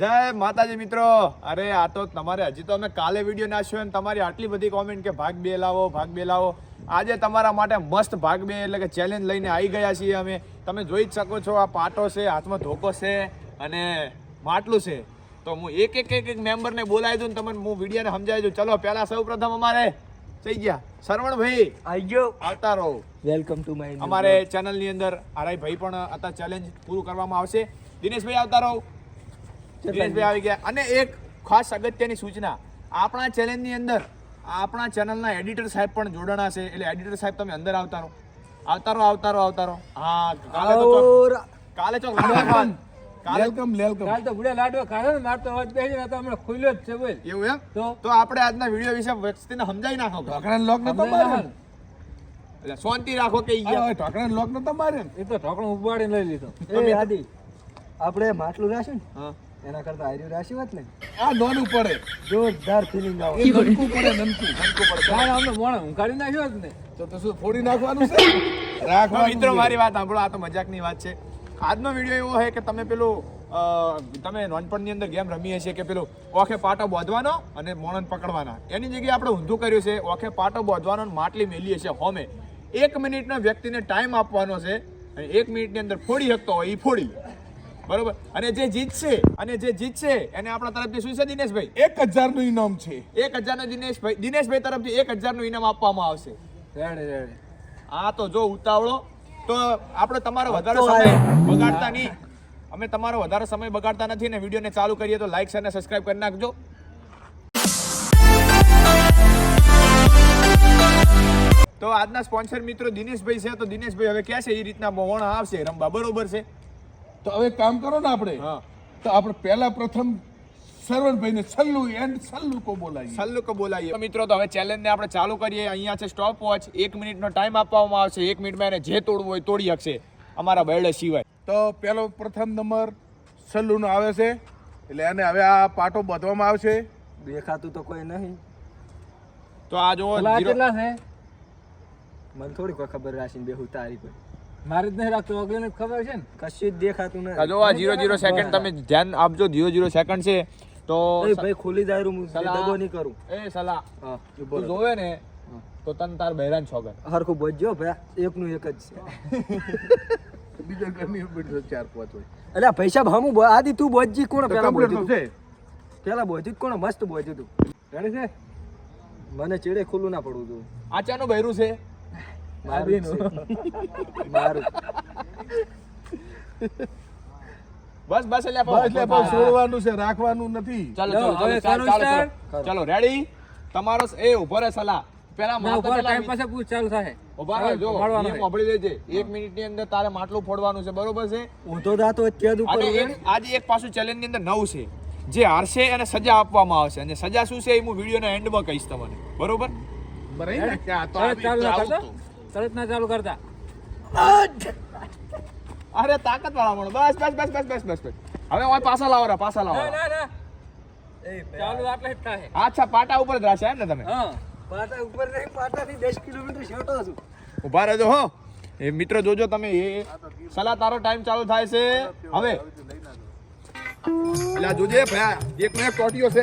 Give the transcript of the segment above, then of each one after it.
જય માતાજી મિત્રો. અરે આ તો તમારે હજી તો અમે કાલે વીડિયો નાખ્યો અને તમારી આટલી બધી કોમેન્ટ કે ભાગ બે લાવો ભાગ બે લાવો. આજે તમારા માટે મસ્ત ભાગ બે એટલે કે ચેલેન્જ લઈને આવી ગયા છીએ અમે. તમે જોઈ જ શકો છો આ પાટો છે હાથમાં ધોકો છે અને માટલું છે. તો હું એક એક એક એક મેમ્બરને બોલાવી દઉં ને તમને હું વિડીયોને સમજાવી દઉં. ચલો પહેલાં સૌ પ્રથમ અમારે થઈ ગયા. સરવણભાઈ આવી ગયો. આવતા રહો. વેલકમ ટુ માય અમારે ચેનલની અંદર આરાઈ ભાઈ પણ હતા. ચેલેન્જ પૂરું કરવામાં આવશે. દિનેશભાઈ આવતા રહો. દિનેશભાઈ આવી ગયા. અને એક ખાસ અગત્યની સૂચના આપણા ચેલેન્જની અંદર આપણા ચેનલના એડિટર સાહેબ પણ જોડાણા છે. એટલે એડિટર સાહેબ તમે અંદર આવતા રહો આવતા રહો આવતા રહો આવતા રહો હા કાલે તો કાલે કાલે વેલકમ વેલકમ. કાલ તો બુડા લાડવા ખાધો ને માર અવાજ બેસી રહ્યો હમણાં ખુલ્યો જ છે બોલ. એવું એમ? તો? તો આપણે આજના વીડિયો વિશે વ્યક્તિને સમજાવી નાખો ઢોકળાના લોક નતો મારે એટલે શાંતિ રાખો કે ઈ ઢોકળાના લોક નતો મારે એ તો ઢોકણું ઉપાડીને લઈ લીધો. આદિ. આપણે માટલું રાખ્યું ને? હા. એના કરતા આર્યુ રાશિ હોત ને આ નોનું પડે. જોરદાર ફિલિંગ આવે. નનકું પડે નનકું કાલ આમને મોણે ઉંકાળી નાખ્યો જ ને. તો તો શું ફોડી નાખવાનું છે? રાખવા મિત્રો મારી વાત સાંભળો આ તો મજાકની વાત છે. આજનો વીડિયો એવો છે કે તમે પેલું તમે નાનપણની અંદર ગેમ રમીએ છીએ કે પેલું ઓખે પાટો બોધવાનો અને મોણન પકડવાના. એની જગ્યાએ આપણે ઊંધું કર્યું છે ઓખે પાટો બોધવાનો અને માટલી મેલીએ છીએ હોમે. એક મિનિટનો વ્યક્તિને ટાઈમ આપવાનો છે અને એક મિનિટની અંદર ફોડી શકતો હોય એ ફોડી. બરોબર? અને જે જીતશે અને જે જીતશે એને આપણા તરફથી શું છે દિનેશભાઈ? એક હજારનું ઇનામ છે. એક હજારનો દિનેશભાઈ દિનેશભાઈ તરફથી એક હજારનું ઇનામ આપવામાં આવશે. Ready ready. આ તો જો ઉતાવળો તો આપણે તમારો વધારે સમય બગાડતા નહીં. અમે તમારો વધારે સમય બગાડતા નથી ને વિડીયોને ચાલુ કરીએ તો લાઈક અને સબસ્ક્રાઇબ કરી નાખજો. તો આજના સ્પોન્સર મિત્રો દિનેશભાઈ છે તો દિનેશભાઈ હવે ક્યાં છે? એ રીતના મોહણ આવશે. રમવા બરોબર છે. તો હવે કામ કરો ને આપણે. હા. તો આપણે પહેલા પ્રથમ સરવણભાઈને સલ્લુ એન્ડ સલ્લુકો કો બોલાવીએ. સલ્લુકો બોલાવીએ. મિત્રો તો હવે ચેલેન્જને આપણે ચાલુ કરીએ. અહીંયા છે સ્ટોપ વોચ એક મિનિટનો ટાઈમ આપવામાં આવશે. એક મિનિટમાં એને જે તોડવું હોય તોડી શકશે. અમારા બરડે સિવાય. તો પહેલો પ્રથમ નંબર સલ્લુનો આવે છે. એટલે એને હવે આ પાટો બાંધવામાં આવશે. દેખાતું તો કોઈ નહીં. તો આ જો કેટલા છે? મને થોડીક ખબર રાશીને બેહુ તારી કોઈ મારી જ નહીં રાખતો અગલે ખબર છે ને. કશું જ દેખાતું નથી. જો આ જીરો જીરો સેકન્ડ તમે ધ્યાન આપજો જીરો જીરો સેકન્ડ છે. તો ભાઈ ખુલી જાય હું સલાહ. દગો નહીં કરું. એ સલાહ. તું જોવે ને તો તન તાર બહેરાન છોગર હરખું બોલજો ભાઈ એકનું એક જ છે. બીજા ચાર પાંચ હોય. એટલે પૈસા ભામુ આદિ તું બોજી કોણ? પેલા બોજ્યું છે. પેલા બોજ્યું કોણ? મસ્ત બોજ્યું તું. રેડી છે? મને ચેડે ખુલ્લું ના પડવું તું. આ ચાનું બહેરું છે? મારું બસ બસ એટલે બસ એટલે છોડવાનું છે રાખવાનું નથી. ચાલો ચાલો હવે ચાલો ચાલો રેડી તમારો એ ઊભો રહે સલાહ. પેલા ના ટાઈમ પાસે પૂછ ચાલુ થાય ઊભા રહે જો નિયમ સાંભળી લેજે એક મિનિટની અંદર તારે માટલું ફોડવાનું છે બરોબર છે? ઊંધો દાતો ત્યાં ઉપર ને. આજે એક પાછું ચેલેન્જની અંદર નવ છે. જે હારશે એને સજા આપવામાં આવશે. અને સજા શું છે એ હું વિડીયોના એન્ડમાં કહીશ તમને. બરોબર? બરાબર. ને? ચાલુ ના તરત ના ચાલુ કરતા. અરે તાકાત વાળા માણસ. બસ બસ બસ બસ બસ બસ બસ. હવે ઓય પાછા લાવો રા પાછા લાવો ના ના ચાલુ આટલે જ થાય. અચ્છા પાટા ઉપર જ રાશે એમ ને તમે? હા. પાટા ઉપર નહીં પાટાથી દસ કિલોમીટર છોટો છું. ઊભા રહેજો હો. એ મિત્રો જોજો તમે એ સલાહ તારો ટાઈમ ચાલુ થાય છે. હવે. એટલે જોજે ભાઈ એક એક ટોટીઓ છે.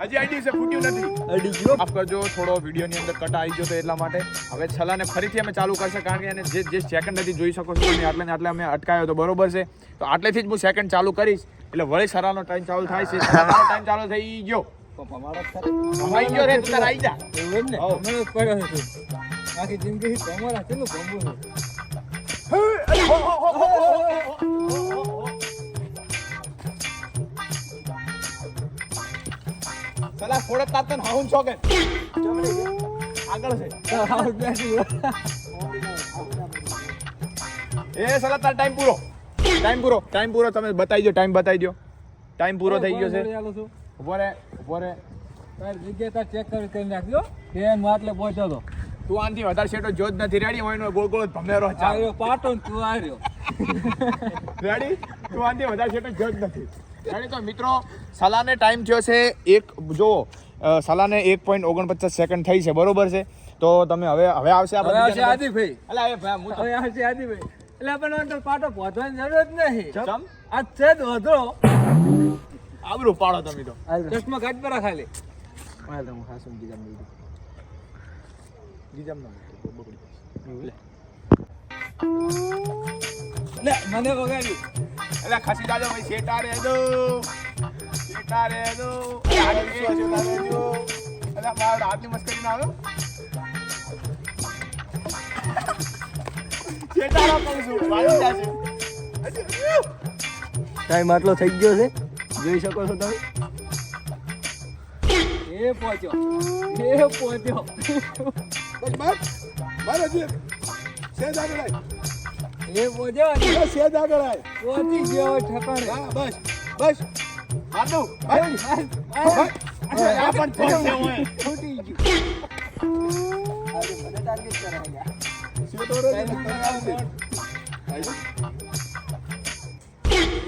હજી આઈડી છે ફૂટ્યું નથી. અડી ગયો. માફ કરજો થોડો વિડીયોની અંદર કટ આવી ગયો તો એટલા માટે. હવે છલાને ફરીથી અમે ચાલુ કરશે કારણ કે એને જે જે સેકન્ડ નથી જોઈ શકો છો આટલે ને આટલે અમે અટકાયો તો બરોબર છે. તો આટલેથી જ હું સેકન્ડ ચાલુ કરીશ. એટલે વળી સરાનો ટાઈમ ચાલુ થાય છે. સરાનો ટાઈમ ચાલુ થઈ ગયો. આવી ગયો રે તું તાર આવી જા. એવું ને. પડ્યો છે તું. જિંદગી તમારા કેટલું ગમવું છે. સલા ફોડે તાત તને હાઉન છો કે? આગળ છે. એ સલા તાર ટાઈમ પૂરો. ટાઈમ પૂરો. ટાઈમ પૂરો તમે બતાવી દો ટાઈમ બતાવી દો ટાઈમ પૂરો થઈ ગયો છે. ઊભો રે ઊભો રે તારી જગ્યાએ તાર ચેક કરી કરી નાખજો ટ્રેનમાં એટલે પહોંચ્યો તો. તું આનથી વધારે શેટો જો જ નથી રેડી હોય ગોળ ગોળ ભમેરો ચાલ્યો પાટો તું આવ્યો રેડી તું આનથી વધારે શેટો જોત નથી. રેડી તો મિત્રો સલાને ટાઈમ થયો છે એક જો સલાને એક પોઈન્ટ ઓગણપચાસ સેકન્ડ થઈ છે બરોબર છે? તો તમે હવે હવે આવશે આપણે આવશે આદિભાઈ. અલા, એ ભાઈ હું તો- હવે આવશે આદિભાઈ. એટલે આપણે અંદર પાટો પહોંચવાની જરૂર જ નહીં? આ છે જ વધો. આબરું પાડો તમે તો. ચશ્મા કાઢ પરા ખાલી. હાલ તો હું ખાસું ગીજામ. બીજામ ના બગડી. લે મને વગાડ્યું. એટલે ખસી જાજો ભાઈ શેટા રે દો. શેટા રે દો. અલા મારા હાથની મસ્કરી ના આવે શેટા રા કહું છું મારી જાશે ટાઈમ આટલો થઈ ગયો છે. જોઈ શકો છો તમે. એ પહોંચ્યો. એ પહોંચ્યો. બસ બસ. બસ હજી સેજ આગળ આય એ અને બસ સેજ આગળ આય. પહોંચી ગયો ઠકાણે. હા બસ બસ. હાથું બસ આ પણ પહોંચશે હોય ફૂટી ગયું. આજે મને ટાર્ગેટ કરાવ્યા સેજ ઓરે ને તને આવશે આય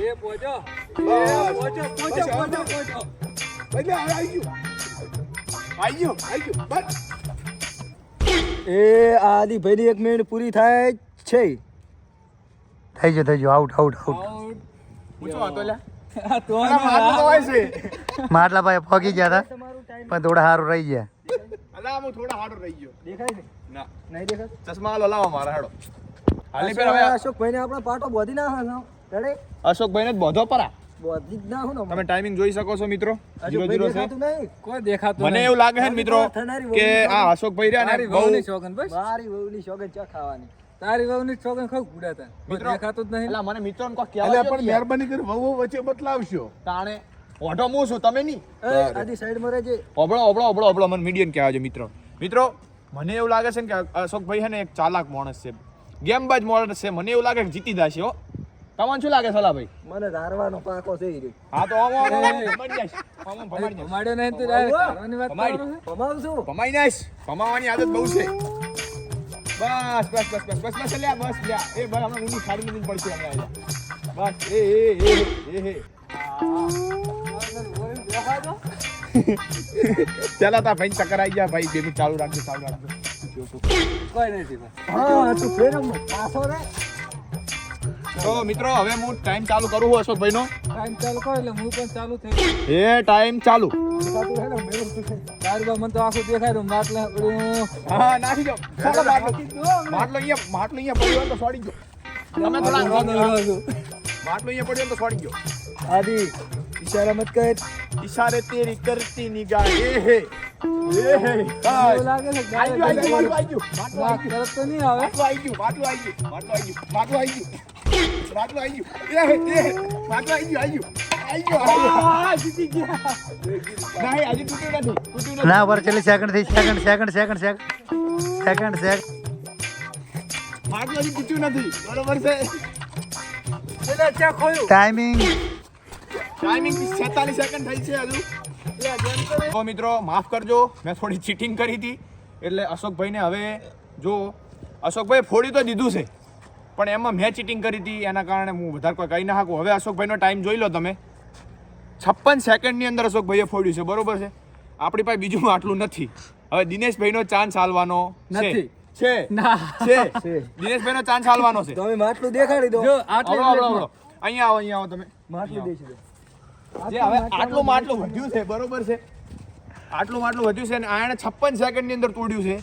એ પહોંચ્યો એ બસ. પહોંચ્યો પહોંચ્યો બસ, પહોંચ્યો આવો. પહોંચ્યો એટલે આ આવી ગયું. આવી ગયું આવી ગયું. બસ. એ આદિભાઈની એક મિનિટ પૂરી થાય છે. થઈ ગયો થઈ ગયો. આઉટ આઉટ આઉટ આઉટ ઊંચો હતો લ્યા. આ તો અલા માથું તો હોય છે. માટલા ભાઈ પહોંચી ગયા હતા પણ થોડા સારું રહી ગયા. અલા હું થોડા હાડો રહી ગયો. દેખાય છે? ના. નહીં દેખાય? ચશ્મા હાલો લાવો મારા હાડો. હાલી પેલા હવે અશોકભાઈને આપણે પાટો બોધી ના રેડે? અશોકભાઈને જ બોધો પરા. બોધી જ ના હું તમે ટાઈમિંગ જોઈ શકો છો મિત્રો. જીરો અશોકભાઈ જીરો છે. નહીં. કોઈ દેખાતું મને એવું લાગે છે મિત્રો કે આ અશોકભાઈ રહ્યા મારી ને બહુ ની બસ. મારી શોખન ચા ખાવાની. તારી વહુની શોખન ખાવ ગુડાતા કોઈ મિત્રો, દેખાતું જ નહીં એટલે મને કોક એટલે કહેવા પણ મહેરબાની કરી વહુ વચ્ચે બતલાવશો તાણે ઓઢો હું છું તમે ની આજી સાઈડમાં રહેજે. ઓબળો ઓબળો ઓબળો ઓબળો મને મીડિયમ કહેવા છે મિત્રો. મિત્રો મને એવું લાગે છે ને કે અશોકભાઈ હે ને એક ચાલાક માણસ છે. ગેમબાજ માણસ છે મને એવું લાગે કે જીતી જશે હો. તમને શું લાગે સલાભાઈ મને ધારવાનો પાકો છે ઈ હા તો આમ આમ આમ આમ આમ ભમાઈ ભમાડ્યો નહીં તો વાહ. વાત કરું? ભમાવશું ભમાઈ જઈશ ભમાવાની આદત બહુ છે. બસ બસ બસ બસ બસ બસ લ્યા બસ લ્યા. એ ભાઈ હમણાં ઊંડી ખાડી નથી પડશે હમણાં આયા બસ એ એ એ એ એ દેખાતો? ચાલો તા ભાઈ ચક્કર આવી ગયા. ભાઈ બેબી ચાલુ રાખજો ચાલુ રાખજો. કોઈ નથી હા તું ફેર પાછો રે. તો મિત્રો હવે હું ટાઈમ ચાલુ કરું છું અશોકભાઈનો. ટાઈમ ચાલુ કરો એટલે હું પણ ચાલુ થઈ. એ ટાઈમ ચાલુ. તારી બા મને તો આખું દેખાય રહ્યું માટલા પડ્યું. હા નાખી દો. ચાલો માટલો. માટલો અહીંયા માટલો અહીંયા પડ્યો હોય તો સોડી ગયો. તમે થોડા વાંધો નહીં, વાંધો. માટલો અહીંયા પડ્યો હોય તો સોડી ગયો. આદિ ઈશારા મત કર. ઈશારે તેરી કરતી નિગાહ. એ હે. એ હે. એવું લાગે છે કે આઈ ગયું, આઈ ગયું, આઈ ગયું, માટલું ના, આઈ ગયું. તરત તો નહીં આવે. માટલું આઈ ગયું, માટલું આઈ ગયું, માટલું આઈ ગયું, માટલું આઈ ગયું. માટલું આઈ ગયું. એ હે, એ હે, માટલું આઈ ગયું, આઈ ગયું. ના પર છેલ્લી સેકન્ડ થઈ second second second second second નથી. બરોબર છે. એટલે ચા ખોયું. ટાઈમિંગ ટાઈમિંગ 46 સેકન્ડ થઈ છે હજુ. મિત્રો માફ કરજો મેં થોડી ચીટિંગ કરી હતી. એટલે અશોકભાઈને હવે જો અશોકભાઈ ફોડી તો દીધું છે. પણ એમાં મેં ચીટિંગ કરી હતી એના કારણે હું વધારે કોઈ કહી ના શકું. હવે અશોકભાઈનો ટાઈમ જોઈ લો તમે. છપ્પન સેકન્ડની અંદર અશોકભાઈએ ફોડ્યું છે બરોબર છે? આપણી પાસે બીજું આટલું નથી. હવે દિનેશભાઈનો ચાન્સ હાલવાનો છે. નથી. છે. ના. છે. દિનેશભાઈનો ચાન્સ હાલવાનો છે. તમે માટલું દેખાડી દો. જો આટલી અહીંયા આવો અહીંયા આવો તમે. માટલું દેખી દો. જે હવે આટલું માટલું વધ્યું છે બરોબર છે? આટલું માટલું વધ્યું છે અને આણે છપ્પન સેકન્ડની અંદર તોડ્યું છે.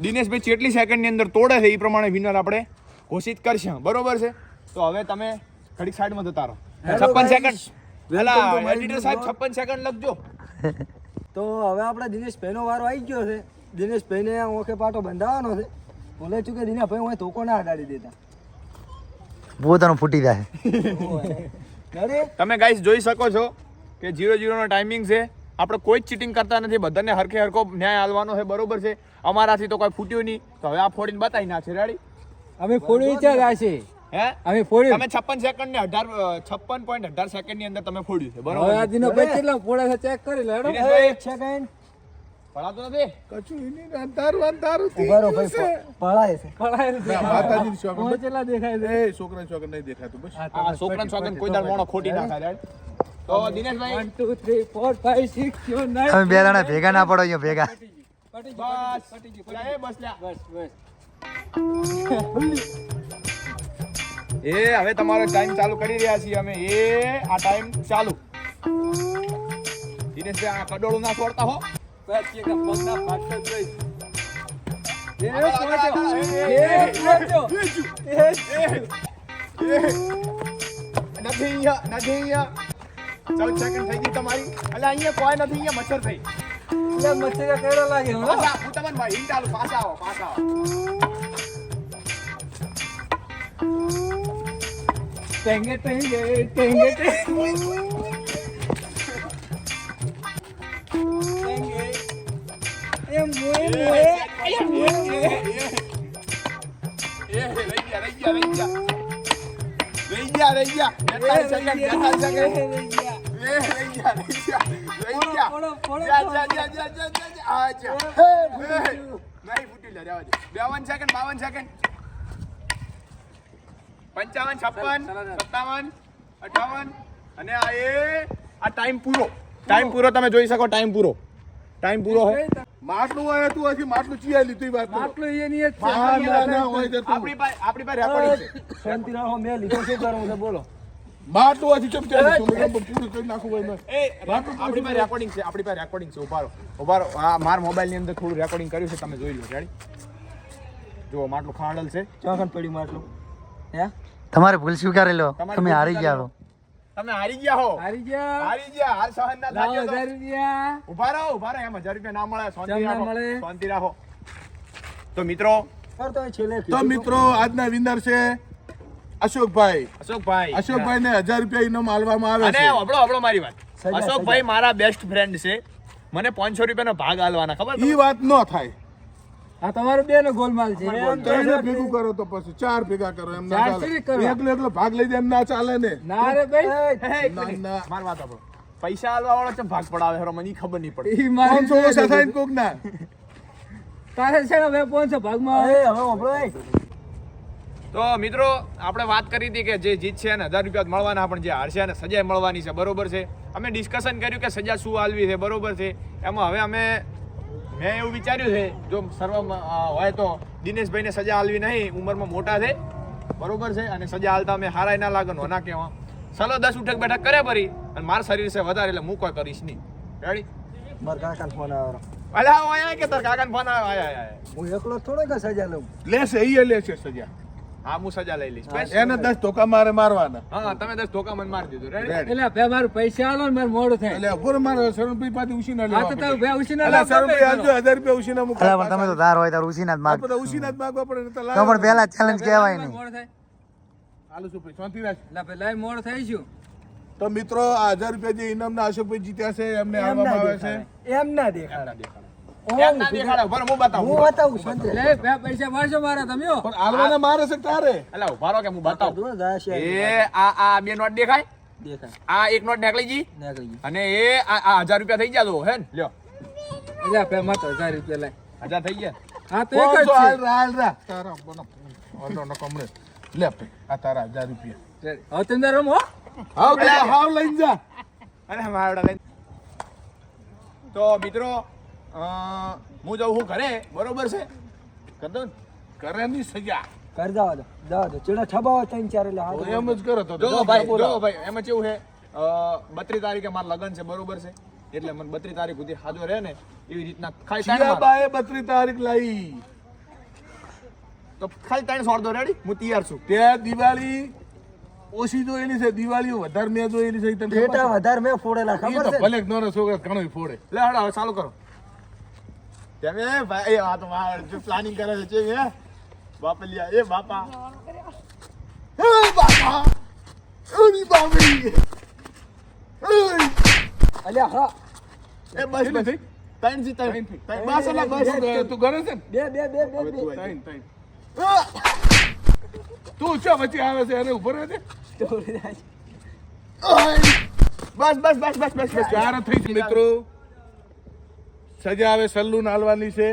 દિનેશભાઈ કેટલી સેકન્ડની અંદર તોડે છે એ પ્રમાણે વિનર આપણે ઘોષિત કરશે. બરોબર છે? તો હવે તમે ઘડીક સાઈડમાં જતા રહો. છપ્પન સેકન્ડ My એડિટર સાહેબ vlog. છપ્પન સેકન્ડ લખજો. તો હવે આપણે દિનેશભાઈનો વારો આવી ગયો છે. દિનેશ ભાઈને ઓકે પાટો બંધાવવાનો છે. બોલે છું કે દિનેશભાઈ હું ધોકો ના અડાડી દેતા. પોતાનો ફૂટી જાય. તમે ગાઈસ જોઈ શકો છો કે જીરો જીરોનો ટાઈમિંગ છે. આપણે કોઈ જ ચીટિંગ કરતા નથી. બધાને હરખે હરખો ન્યાય આલવાનો છે. બરોબર છે. અમારાથી તો કોઈ ફૂટ્યું નહીં. તો હવે આ ફોડીને બતાવી નાખશે રેડી અમે ફોડવી છે રાશિ હે? અમે ફોડ્યું. તમે છપ્પન સેકન્ડ ને અઢાર છપ્પન પોઈન્ટ અઢાર સેકન્ડની અંદર તમે ફોડ્યું છે. બરોબર? આ દિનો ભાઈ કેટલા ફોડે છે? ચેક કરી લે હેડો. એક સેકન્ડ પડાતો નથી? કશું અંધારું અંધારું ભાઈ. છે. પડાય છે. દેખાય છે? એ છોકરા છોકરા નહીં દેખાતું બસ. આ છોકરા છોકરા કોઈ દાડ મોણો ખોટી ના તો Dineshbhai. One two three four five six seven nine અમે બે જણા ભેગા ના પડો અહીંયા ભેગા. બસ. બસ બસ બસ. એ હવે તમારો ટાઈમ ચાલુ કરી રહ્યા છીએ અમે એ આ ટાઈમ ચાલુ દિનેશભાઈ આ કડોળું ના છોડતા હો ચૌદ સેકન્ડ થઈ ગઈ તમારી એટલે અહીંયા કોઈ નથી અહીંયા મચ્છર થઈ એટલે મચ્છરે કેળો લાગે હું તમને ભાઈ હિન્ટ પાછા આવો પાછા આવો ટેંગે ટેંગે ટેંગે ટેંગે. ટેંગે. એ મોએ મોએ. એ મોએ મોએ. એ રહી ગયા રહી ગયા રહી ગયા રહી ગયા રહી ગયા બેતાલીસ સેકન્ડ બેતાલીસ સેકન્ડ રહી ગયા. એ રહી ગયા રહી ગયા રહી ગયા પોળો, પોળો, જા, પોળો. જા, જા, જા, જા, જા, જા. આ જા. એ, નહીં ફૂટી લે રહેવા દે બાવન સેકન્ડ બાવન સેકન્ડ પંચાવન છપ્પન સત્તાવન અઠાવન અને આ એ આ ટાઈમ પૂરો. ટાઈમ પૂરો તમે જોઈ શકો ટાઈમ પૂરો. ટાઈમ પૂરો હે. માટલું હોય તું હજી માટલું ચીયા લીધું વાત માટલું એ જ છે. ના, ના, ના, હોય તો તું. આપણી પાસે આપણી પાસે રેકોર્ડિંગ છે. શાંતિ રાખો મેં લીધો શું કરવું છે બોલો. માટલું હજી ચમ ચાલે તું મેં કીધું પૂરું કરી નાખું હોય ને. એ આપણી પાસે રેકોર્ડિંગ છે આપણી પાસે રેકોર્ડિંગ છે. ઉભારો ઉભારો. આ માર મોબાઈલની અંદર થોડું રેકોર્ડિંગ કર્યું છે તમે જોઈ લો રેડી? માટલું ખાંડલ છે. ચોકન પડી માટલું. તમારે ભૂલ સ્વીકારી લો. તમે હારી ગયા છો તમે હારી ગયા હો. હારી ગયા. હારી ગયા. હાર સહન ના થાય થાક્યો તો. હજાર રૂપિયા. ઊભા રહો ઊભા રહો. એમ હજાર રૂપિયા ના મળે. શાંતિ ના રાખો. મળે? શાંતિ રાખો. તો મિત્રો તો છેલ્લે તો મિત્રો આજના વિનર છે અશોકભાઈ. અશોકભાઈ. અશોકભાઈ ને હજાર રૂપિયા ઇનામ આલવામાં આવે અને છે. હબળો હબળો મારી વાત. અશોકભાઈ મારા બેસ્ટ ફ્રેન્ડ છે. મને પાંચસો રૂપિયાનો ભાગ આલવાના ખબર ઈ વાત ન થાય. આ તમારું બે નો ગોલમાલ છે. ભેગું કરો તો પછી ચાર ભેગા કરો એમ ના ચાલે. એકલો એકલો ભાગ લઈ જાય એમ ના ચાલે ને. ના રે ભાઈ. મારી વાત આપો પૈસા આલવા વાળો છે ભાગ પડાવે હરો મને ખબર નહીં પડે પાંચસો ઓછા થાય ને કોક ના તારે છે ને હવે પાંચસો ભાગમાં. એ હવે વાપરો તો મિત્રો આપણે વાત કરી હતી કે જે જીત છે એને હજાર રૂપિયા મળવાના પણ જે હારશે એને સજા મળવાની છે બરોબર છે. અમે ડિસ્કશન કર્યું કે સજા શું આલવી છે બરોબર છે. એમાં હવે અમે મેં એવું વિચાર્યું છે જો સર્વ હોય તો દિનેશભાઈને સજા હાલવી નહીં ઉંમરમાં મોટા છે બરોબર છે અને સજા હાલતા અમે હારાય ના લાગે ના કહેવા. ચલો દસ ઉઠક બેઠક કરે ભરી અને મારા શરીર છે વધારે એટલે હું કોઈ કરીશ નહીં. રેડી મારા કાકાનો ફોન આવ્યો. અલ્યા આવો અહીંયા કે તાર કાકાને ફોન આવ્યો? આયા હું એકલો થોડો કે સજા લઉં. લેશે ઈ લેશે સજા. હા હું સજા લઈ લઈશ. એને દસ ધોકા મારે મારવાના. હા તમે દસ ધોકા મને મારી દીધું. એટલે બે મારું પૈસા આલો ને મારું મોડું થાય. એટલે ઉપર મારે શરણભાઈ પાસે ઉછીના હા લેવા તો તારું પડે. બે ઉસીના લાવતા શરણભાઈ બે આલજો રૂપિયા ઉસીના મૂકો અલા પણ તમે તો ધાર હોય તાર ઉસીના જ માગ તો ઉસીના જ માગવા પડે ને તો તો લાવો. પણ પહેલા ચેલેન્જ કહેવાય નહીં. મોડું થાય. હાલો સુપરી શાંતિ રાખ. એટલે લાઈ મોડું થાય શું? તો મિત્રો આ 1000 રૂપિયા જે ઇનામના અશોકભાઈ જીત્યા છે એમને એમ આવે છે. એમ ના દેખાડે એમ ના દેખાડે ઊભા રહો, હું બતાવું. હું બતાવું શાંતિ. એટલે બે પૈસા મારશો મારા તમે હો. પણ આલવાના મારે છે તારે. અલા ઊભા રહો કે હું બતાવું. દૂર જાશે એ આ આ બે નોટ દેખાય? દેખાય. આ એક નોટ નીકળી ગઈ? નીકળી ગઈ. અને એ આ આ હજાર રૂપિયા થઈ ગયા તો હે લ્યો. એટલે બે માં હજાર રૂપિયા લાય. હજાર થઈ ગયા? હા તો એક જ છે? હાલ હાલ રા. તારા બોનો. ઓલો નકો હમણે. લે ભાઈ, આ તારા હજાર રૂપિયા. હવે તમે તાર હો. હાવ લે, હાવ લઈને જા. અરે મારા લઈને. તો મિત્રો હું જાઉં હું ઘરે. બરોબર છે? કરી દઉં ને? કરે ની સજા. કરી દો દો જવા દો. ચેડા ઠબાવો ત્રણ ચાર એટલે એમ જ કરો તો. જો ભાઈ જો ભાઈ એમાં કેવું છે? બત્રીસ તારીખે મારા લગ્ન છે બરોબર છે? એટલે મને બત્રીસ તારીખ સુધી હાજો રહે ને એવી રીતના ખાઈ ત્રણ મારો. બત્રી બત્રીસ તારીખ લાવી તો ખાલી ત્રણ સોળ દો રેડી હું તૈયાર છું. ત્યાં દિવાળી ઓછી જોયેલી છે દિવાળી વધારે મેં જોયેલી છે તમે છે? વધારે મેં ફોડેલા ખબર છે? ભલે છોકરા છોકરો ઘણો ફોડે. લે હડો હવે ચાલુ કરો. તમે ભાઈ આ તો માર જો પ્લાનિંગ કરે છે હે? બાપલિયા એ બાપા એ બાપા. ઓની બાપી અલ્યા હા. એ બસ બસ. ત્રણ જી ત્રણ. બસ એટલે બસ તું- તું છે બે બે બે બે બે. ત્રણ, ત્રણ. તું છો વચ્ચે આવે છે એને ઊભો રહે છે? બસ બસ બસ બસ બસ બસ. ત્યારે થઈ મિત્રો. સજા આવે સલ્લુન હાલવાની છે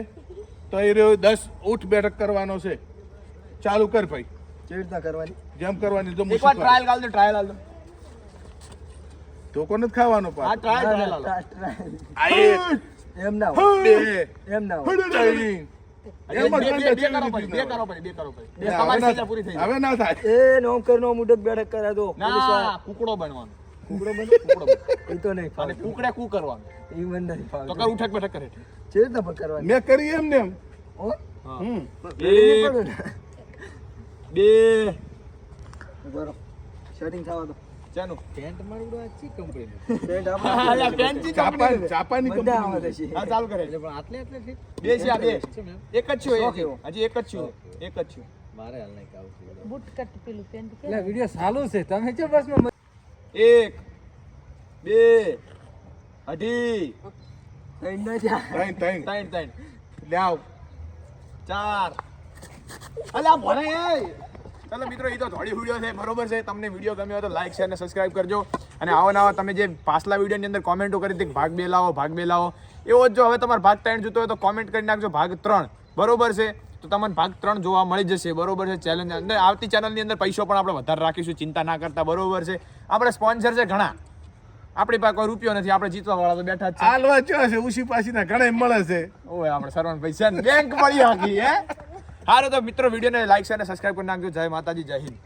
તો એ રહ્યો દસ ઊઠ બેઠક કરવાનો છે. ચાલુ કર ભાઈ. કેવી રીતના કરવાની? જેમ કરવાની તો એકવાર ટ્રાયલ ગાલ દે ટ્રાયલ ગાલ દે. તો કોને જ ખાવાનો આ ટ્રાયલ ટ્રાયલ આ એમ ના હોય. બે એમ ના હોય. હવે તમારી ના- સજા પૂરી થઈ હવે ના થાય. એ નોમ કર નો મુડક બેઠક કરા દો ના કુકડો બનવાનો. કુકડો બને કુકડો એ તો નહીં અને કુકડે કુ કરવાનું? એ મને નહીં તો કર ઉઠક બેઠક કરે કેવી રીતના પકડવાની મેં કરી એમ ને એમ. હો? હમ. રેડી નહીં પડે ને? બે. ઊભો સેટિંગ થવા દો. ચાનું પેન્ટ મારું આ કંપની પેન્ટ આપણે પેન્ટી જાપાન કંપની. જાપાની કંપની છે. હા ચાલુ કરે. એટલે પણ આટલે બે છે આ બે. એક જ છું. હજી. એક જ છું. એક જ છું. મારે હાલ નહીં કાવું બૂટ કટ પેલું પેન્ટ કે એટલે વિડિયો ચાલુ છે. તમે છે બસમાં એક બે અઢી. ત્રણ. ત્રણ ત્રણ. ત્રણ ત્રણ. લે ચાર. અલા ભરે ચાલો મિત્રો એ તો થોડી વીડિયો છે બરોબર છે. તમને વીડિયો ગમ્યો હોય તો લાઈક શેર અને સબસ્ક્રાઇબ કરજો. અને આવા નવા તમે જે પાછલા વિડીયોની અંદર કોમેન્ટો કરી હતી ભાગ બે લાવો ભાગ બે લાવો એવો જ જો હવે તમારે ભાગ ત્રણ જોતો હોય તો કોમેન્ટ કરી નાખજો ભાગ ત્રણ. બરોબર છે? તો તમને ભાગ ત્રણ જોવા મળી જશે. બરોબર છે ચેલેન્જ અંદર. આવતી ચેનલની અંદર પૈસો પણ આપણે વધારે રાખીશું. ચિંતા ના કરતા બરોબર છે. આપણે સ્પોન્સર છે ઘણા. આપણી પાસે કોઈ રૂપિયો નથી આપણે જીતવા વાળા તો બેઠા જ છે. હાલવા ચો છે ઉસી પાસીના ઘણા મળે છે. ઓય આપણે સરવણ પૈસા બેંક મળી હાકી હે? હારો તો મિત્રો વિડીયોને લાઈક અને સબસ્ક્રાઇબ કરી નાખજો. જય માતાજી જય હિન્દ.